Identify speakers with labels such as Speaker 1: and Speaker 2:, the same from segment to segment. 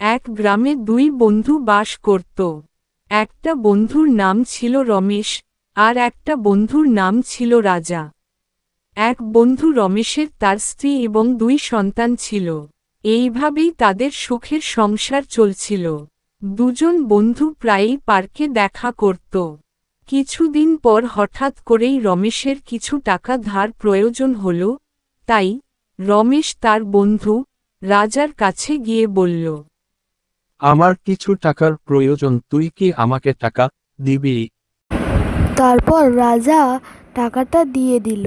Speaker 1: এক গ্রামে দুই বন্ধু বাস করত। একটা বন্ধুর নাম ছিল রমেশ আর একটা বন্ধুর নাম ছিল রাজা। এক বন্ধু রমেশের তার স্ত্রী এবং দুই সন্তান ছিল। এইভাবেই তাদের সুখের সংসার চলছিল। দুজন বন্ধু প্রায়ই পার্কে দেখা করত। কিছুদিন পর হঠাৎ করেই রমেশের কিছু টাকা ধার প্রয়োজন হল, তাই রমেশ তার বন্ধু রাজার কাছে গিয়ে বলল
Speaker 2: আমার কিছু টাকার প্রয়োজন, তুই কি আমাকে টাকা দিবি?
Speaker 3: তারপর রাজা টাকাটা দিয়ে দিল।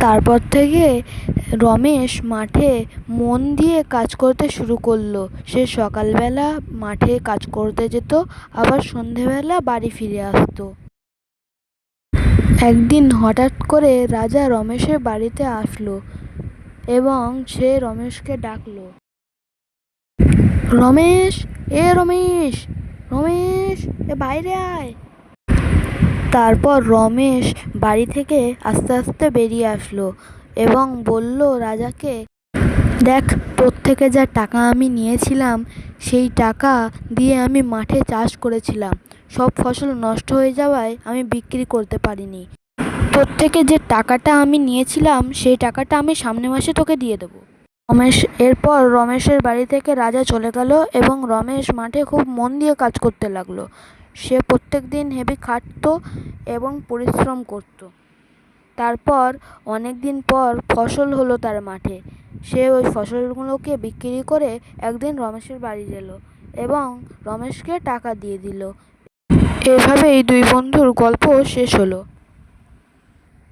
Speaker 3: তারপর থেকে রমেশ মাঠে মন দিয়ে কাজ করতে শুরু করল। সে সকালবেলা মাঠে কাজ করতে যেত, আবার সন্ধেবেলা বাড়ি ফিরে আসতো। একদিন হঠাৎ করে রাজা রমেশের বাড়িতে আসলো। এবং সে রমেশকে ডাকলো। রমেশ, এ রমেশ রমেশ, এ বাইরে আয়। তারপর রমেশ বাড়ি থেকে আস্তে আস্তে বেরিয়ে আসলো এবং বলল, রাজাকে, দেখ তোর থেকে যা টাকা আমি নিয়েছিলাম, সেই টাকা দিয়ে আমি মাঠে চাষ করেছিলাম। সব ফসল নষ্ট হয়ে যাওয়ায় আমি বিক্রি করতে পারিনি। তোর থেকে যে টাকাটা আমি নিয়েছিলাম, সেই টাকাটা আমি সামনের মাসে তোকে দিয়ে দেবো। রমেশ, এরপর রমেশের বাড়ি থেকে রাজা চলে গেল এবং রমেশ মাঠে খুব মন দিয়ে কাজ করতে লাগল। সে প্রত্যেক দিন হেভি খাটতো এবং পরিশ্রম করত। তারপর অনেক দিন পর ফসল হলো তার মাঠে। সে ওই ফসলগুলোকে বিক্রি করে একদিন রমেশের বাড়ি গেল এবং রমেশকে টাকা দিয়ে দিল। এভাবেই দুই বন্ধুর গল্প শেষ হলো।